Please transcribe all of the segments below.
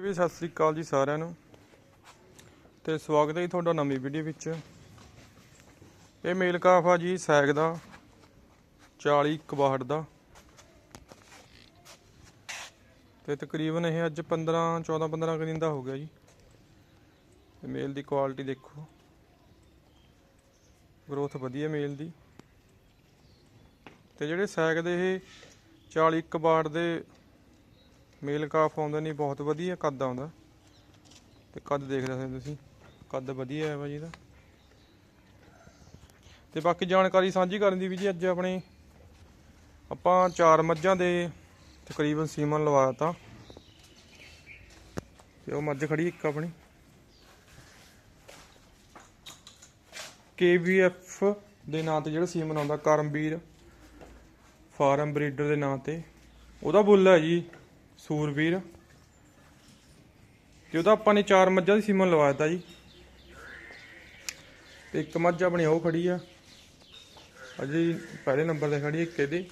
ਵੀ ਸਤਿ ਸ੍ਰੀ ਅਕਾਲ ਜੀ ਸਾਰਿਆਂ ਨੂੰ। ਤੇ ਸਵਾਗਤ ਹੈ ਜੀ ਤੁਹਾਡਾ ਨਵੀਂ ਵੀਡੀਓ ਵਿੱਚ। ਇਹ ਮੇਲ ਕਾਫ ਆ ਜੀ ਸੈਗ ਦਾ 40 61 ਦਾ। ਤੇ ਤਕਰੀਬਨ ਇਹ ਅੱਜ 15 14 15 ਕੁ ਦਿਨ ਦਾ ਹੋ ਗਿਆ ਜੀ। ਤੇ ਮੇਲ ਦੀ ਕੁਆਲਿਟੀ ਦੇਖੋ। ਗਰੋਥ ਵਧੀਆ ਮੇਲ ਦੀ। ਤੇ ਜਿਹੜੇ ਸੈਗ ਦੇ ਇਹ 40 61 ਦੇ ਮੇਲ ਕਾਫ ਆਉਂਦੇ ਨੇ ਬਹੁਤ ਵਧੀਆ ਕੱਦ ਆਉਂਦਾ। ਤੇ ਕੱਦ ਦੇਖ ਰਹੇ ਤੁਸੀਂ, ਕੱਦ ਵਧੀਆ ਹੈ ਭਾਜੀ ਇਹਦਾ। ਤੇ ਬਾਕੀ ਜਾਣਕਾਰੀ ਸਾਂਝੀ ਕਰਨ ਦੀ ਵੀ ਜੀ ਅੱਜ ਆਪਣੇ ਆਪਾਂ ਚਾਰ ਮੱਝਾਂ ਦੇ ਤਕਰੀਬਨ ਸੀਮਨ ਲਵਾਇਆ ਤੇ ਉਹ ਮੱਝ ਖੜੀ ਇੱਕ ਆਪਣੀ। KVF ਦੇ ਨਾਂ ਤੇ ਜਿਹੜਾ ਸੀਮਨ ਆਉਂਦਾ, ਕਰਮਵੀਰ ਫਾਰਮ ਬਰੀਡਰ ਦੇ ਨਾਂ ਤੇ। ਉਹਦਾ ਬੁੱਲ ਹੈ ਜੀ। ਸੂਰਵੀਰ ਤੇ ਉਹਦਾ ਆਪਾਂ ਨੇ ਚਾਰ ਮੱਝਾਂ ਦੀ ਸੀਮਨ ਲਵਾ ਦਿੱਤਾ ਜੀ। ਤੇ ਇੱਕ ਮੱਝ ਆਪਣੀ ਉਹ ਖੜੀ ਆ। ਅਜੇ ਪਹਿਲੇ ਨੰਬਰ ਤੇ ਖੜੀ ਇੱਕ ਇਹਦੇ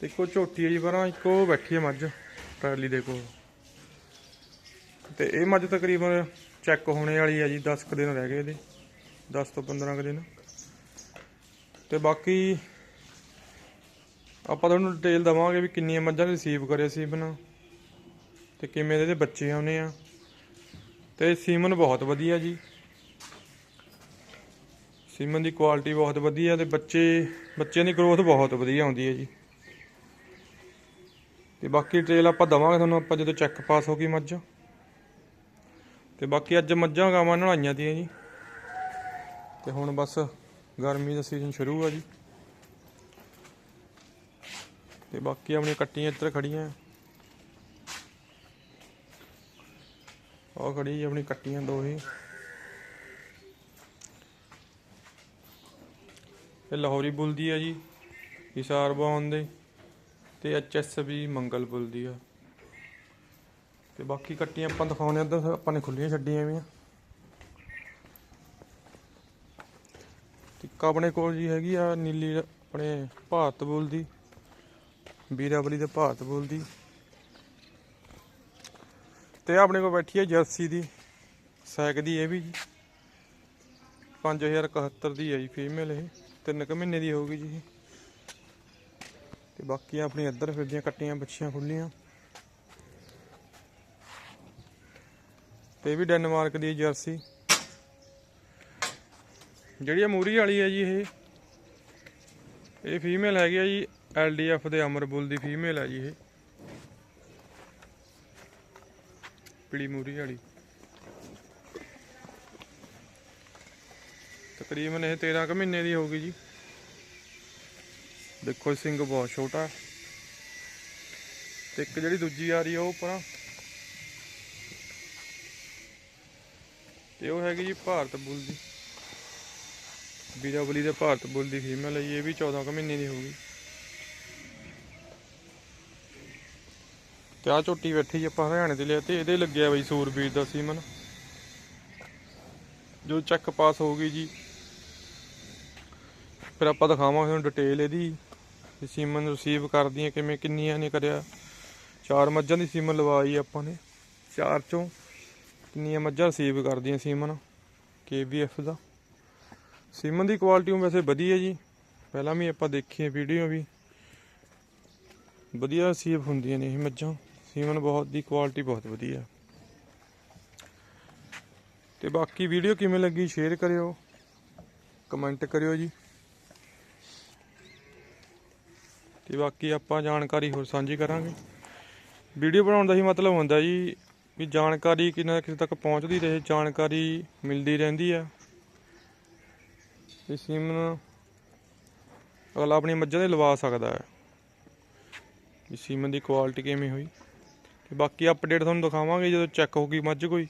ਤੇ ਇੱਕੋ ਝੋਟੀ ਹੈ ਜੀ ਪਰਾਂ, ਇੱਕੋ ਬੈਠੀ ਹੈ ਮੱਝ ਟਰਾਲੀ ਦੇ ਕੋਲ। ਤੇ ਇਹ ਮੱਝ ਤਕਰੀਬਨ ਚੈੱਕ ਹੋਣੇ ਵਾਲੀ ਆ ਜੀ 10 ਕੁ ਦਿਨ ਰਹਿ ਗਏ ਇਹਦੇ। 10 ਤੋਂ 15 ਕੁ ਦਿਨ। ਤੇ ਬਾਕੀ ਆਪਾਂ ਤੁਹਾਨੂੰ ਡਿਟੇਲ ਦਵਾਂਗੇ ਵੀ ਕਿੰਨੀਆਂ ਮੱਝਾਂ ਰਿਸੀਵ ਕਰੇ ਸੀਮਨ। ਤੇ ਕਿਵੇਂ ਇਹਦੇ ਬੱਚੇ ਆਉਨੇ ਆ। ਤੇ ਸੀਮਨ ਬਹੁਤ ਵਧੀਆ ਜੀ। ਸੀਮਨ ਦੀ ਕੁਆਲਿਟੀ ਬਹੁਤ ਵਧੀਆ ਤੇ ਬੱਚੇ, ਬੱਚਿਆਂ ਦੀ ਗਰੋਥ ਬਹੁਤ ਵਧੀਆ ਆਉਂਦੀ ਹੈ ਜੀ। ਤੇ ਬਾਕੀ ਡਿਟੇਲ ਆਪਾਂ ਦਵਾਂਗੇ ਤੁਹਾਨੂੰ, ਆਪਾਂ ਜਦੋਂ ਚੈੱਕ ਪਾਸ ਹੋ ਗਈ ਮੱਝ। ਤੇ ਬਾਕੀ ਅੱਜ ਮੱਝਾਂ ਗਾਵਾਂ ਨਾਲ ਆਈਆਂ ਦੀਆਂ ਜੀ। ਤੇ ਹੁਣ ਬਸ ਗਰਮੀ ਦਾ ਸੀਜ਼ਨ ਸ਼ੁਰੂ ਆ ਜੀ। ਤੇ ਬਾਕੀ ਆਪਣੀਆਂ ਕੱਟੀਆਂ ਇੱਧਰ ਖੜੀਆਂ। ਉਹ ਖੜੀ ਜੀ ਆਪਣੀ ਕੱਟੀਆਂ ਦੋ ਹੀ ਇਹ ਲਾਹੌਰੀ ਬੁੱਲ ਦੀ ਆ ਜੀ, ਹਿਸਾਰ ਬਾਉਨ ਦੇ, ਤੇ ਐਚਐਸਬੀ ਮੰਗਲ ਬੁੱਲ ਦੀ ਆ। ਤੇ ਬਾਕੀ ਕੱਟੀਆਂ ਆਪਾਂ ਦਿਖਾਉਣੇ ਆ ਇੱਧਰ ਆਪਾਂ ਨੇ ਖੁੱਲੀਆਂ ਛੱਡੀਆਂ ਵੀ ਆ ਟਿੱਕਾ ਆਪਣੇ ਕੋਲ ਜੀ ਹੈਗੀ ਆ ਨੀਲੀ, ਆਪਣੇ ਭਾਰਤ ਬੁੱਲ ਦੀ। ਵੀਰਾਵਲੀ ਦੇ ਭਾਰਤ ਬੋਲਦੀ ਤੇ ਆਪਣੇ ਕੋਲ ਬੈਠੀ ਹੈ ਜਰਸੀ ਦੀ। ਸੈਕ ਦੀ ਇਹ ਵੀ ਜੀ। 5071 ਦੀ ਹੈ ਜੀ ਫੀਮੇਲ ਇਹ। ਤਿੰਨ ਕੁ ਮਹੀਨੇ ਦੀ ਹੋਊਗੀ ਜੀ ਤੇ ਬਾਕੀ ਆਪਣੀ ਇੱਧਰ ਫਿਰਦੀਆਂ ਕੱਟੀਆਂ ਬੱਚੀਆਂ ਖੁੱਲੀਆਂ ਤੇ ਇਹ ਵੀ ਡੈਨਮਾਰਕ ਦੀ ਜਰਸੀ। ਜਿਹੜੀ ਆ ਮੂਰੀ ਵਾਲੀ ਹੈ ਜੀ ਇਹ। ਇਹ ਫੀਮੇਲ ਹੈਗੀ ਆ ਜੀ ਐਲਡੀਐਫ ਦੇ ਅਮਰ ਬੁੱਲ ਦੀ ਫੀਮੇਲ ਆ ਜੀ ਇਹ। ਪੀਲੀ ਮੂਰੀ ਵਾਲੀ। ਤਕਰੀਬਨ ਇਹ 13 ਕੁ ਮਹੀਨੇ ਦੀ ਹੋਗੀ ਜੀ। ਦੇਖੋ ਸਿੰਘ ਬਹੁਤ ਛੋਟਾ। ਤੇ ਇੱਕ ਜਿਹੜੀ ਦੂਜੀ ਆ ਰਹੀ ਆ ਉਹ ਪਰਾਂ ਤੇ ਉਹ ਹੈਗੀ ਜੀ ਭਾਰਤ ਬੁੱਲ ਦੀ। ਵੀਰਾਵਲੀ ਦੇ ਭਾਰਤ ਬੁੱਲ ਦੀ ਫੀਮੇਲ ਹੈ ਜੀ, ਇਹ ਵੀ 14 ਕੁ ਮਹੀਨੇ ਦੀ ਹੋਊਗੀ। ਤੇ ਆ ਝੋਟੀ ਬੈਠੀ ਜੀ ਆਪਾਂ ਹਰਿਆਣੇ ਤੇ ਲਿਆ ਤੇ ਇਹਦੇ ਲੱਗਿਆ ਬਈ ਸੂਰਬੀਰ ਦਾ ਸੀਮਨ। ਜੋ ਚੈੱਕ ਪਾਸ ਹੋ ਗਈ ਜੀ। ਫਿਰ ਆਪਾਂ ਦਿਖਾਵਾਂਗੇ ਤੁਹਾਨੂੰ ਡਿਟੇਲ ਇਹਦੀ ਸੀਮਨ ਰਿਸੀਵ ਕਰਦੀਆਂ ਕਿਵੇਂ, ਕਿੰਨੀਆਂ ਨੇ ਕਰਿਆ। ਚਾਰ ਮੱਝਾਂ ਦੀ ਸੀਮਨ ਲਵਾਈ ਆਪਾਂ ਨੇ, ਚਾਰ ਚੋਂ ਕਿੰਨੀਆਂ ਮੱਝਾਂ ਰਿਸੀਵ ਕਰਦੀਆਂ ਸੀਮਨ KVF ਦਾ। ਸੀਮਨ ਦੀ ਕੁਆਲਿਟੀ ਵੈਸੇ ਵਧੀਆ ਜੀ, ਪਹਿਲਾਂ ਵੀ ਆਪਾਂ ਦੇਖੀ ਵੀਡੀਓ ਵੀ। ਵਧੀਆ ਰਿਸੀਵ ਹੁੰਦੀਆਂ ਨੇ ਇਹ ਮੱਝਾਂ। ਸੀਮਨ ਬਹੁਤ, ਦੀ ਕੁਆਲਿਟੀ ਬਹੁਤ ਵਧੀਆ। ਤੇ ਬਾਕੀ ਵੀਡੀਓ ਕਿਵੇਂ ਲੱਗੀ ਸ਼ੇਅਰ ਕਰਿਓ। ਕਮੈਂਟ ਕਰਿਓ ਜੀ। ਤੇ ਬਾਕੀ ਆਪਾਂ ਜਾਣਕਾਰੀ ਹੋਰ ਸਾਂਝੀ ਕਰਾਂਗੇ। ਵੀਡੀਓ ਬਣਾਉਣ ਦਾ ਹੀ ਮਤਲਬ ਹੁੰਦਾ ਜੀ ਵੀ ਜਾਣਕਾਰੀ ਕਿੰਨਾ ਕਿਸੇ ਤੱਕ ਪਹੁੰਚਦੀ ਰਹੇ, ਜਾਣਕਾਰੀ ਮਿਲਦੀ ਰਹਿੰਦੀ ਆ ਤੇ ਸੀਮਨ ਅਗਲਾ ਆਪਣੀ ਮੱਝਾਂ ਦੇ ਲਵਾ ਸਕਦਾ ਹੈ। ਵੀ ਸੀਮਨ ਦੀ ਕੁਆਲਿਟੀ ਕਿਵੇਂ ਹੋਈ। ਤੇ ਬਾਕੀ ਅਪਡੇਟ ਤੁਹਾਨੂੰ ਦਿਖਾਵਾਂਗੇ ਜਦੋਂ ਚੈੱਕ ਹੋਊਗੀ ਮੱਝ ਕੋਈ।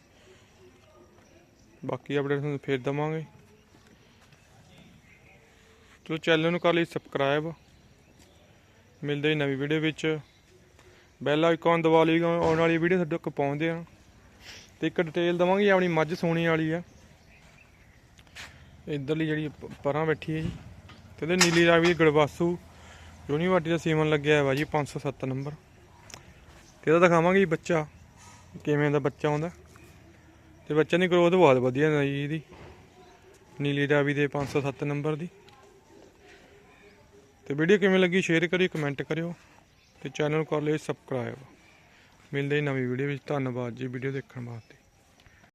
ਬਾਕੀ ਅਪਡੇਟ ਤੁਹਾਨੂੰ ਫੇਰ ਦਵਾਂਗੇ। ਚਲੋ ਚੈਨਲ ਨੂੰ ਕਰ ਲਈ ਸਬਸਕ੍ਰਾਈਬ ਮਿਲਦੇ ਨਵੀਂ ਵੀਡੀਓ ਵਿੱਚ। ਬੈਲ ਆਈਕਨ ਦਬਾ ਲਈ, ਆਉਣ ਵਾਲੀ ਵੀਡੀਓ ਸਾਡੇ ਤੱਕ ਪਹੁੰਚਦੇ ਆ ਤੇ ਇੱਕ ਡਿਟੇਲ ਦਵਾਂਗੇ, ਆਪਣੀ ਮੱਝ ਸੋਣੀ ਵਾਲੀ ਆ। ਇਧਰਲੀ ਜਿਹੜੀ ਪਰਾਂ ਬੈਠੀ ਹੈ ਜੀ। ਤੇ ਇਹਦੇ ਨੀਲੀ ਰਾਵੀ ਗੜਵਾਸੂ। ਯੂਨੀਵਰਸਿਟੀ ਦਾ ਸੀਮਨ ਲੱਗਿਆ ਹੋਇਆ ਵਾ ਜੀ 507 ਨੰਬਰ। ਤੇ ਇਹਦਾ ਦਿਖਾਵਾਂਗੇ ਜੀ ਬੱਚਾ? ਕਿਵੇਂ ਦਾ ਬੱਚਾ ਆਉਂਦਾ ਤੇ ਬੱਚੇ ਦੀ ਗਰੋਥ ਬਹੁਤ ਵਧੀਆ ਹੈ ਜੀ ਇਹਦੀ। ਨੀਲੀ ਰਾਵੀ ਦੇ 507 ਨੰਬਰ ਦੀ। ਤੇ ਵੀਡੀਓ ਕਿਵੇਂ ਲੱਗੀ ਸ਼ੇਅਰ ਕਰਿਓ ਕਮੈਂਟ ਕਰਿਓ। ਤੇ ਚੈਨਲ ਕਰ ਲਿਓ ਸਬਸਕ੍ਰਾਈਬ ਮਿਲਦੇ ਹੀ ਨਵੀਂ ਵੀਡੀਓ ਵਿੱਚ। ਧੰਨਵਾਦ ਜੀ ਵੀਡੀਓ ਦੇਖਣ ਵਾਸਤੇ।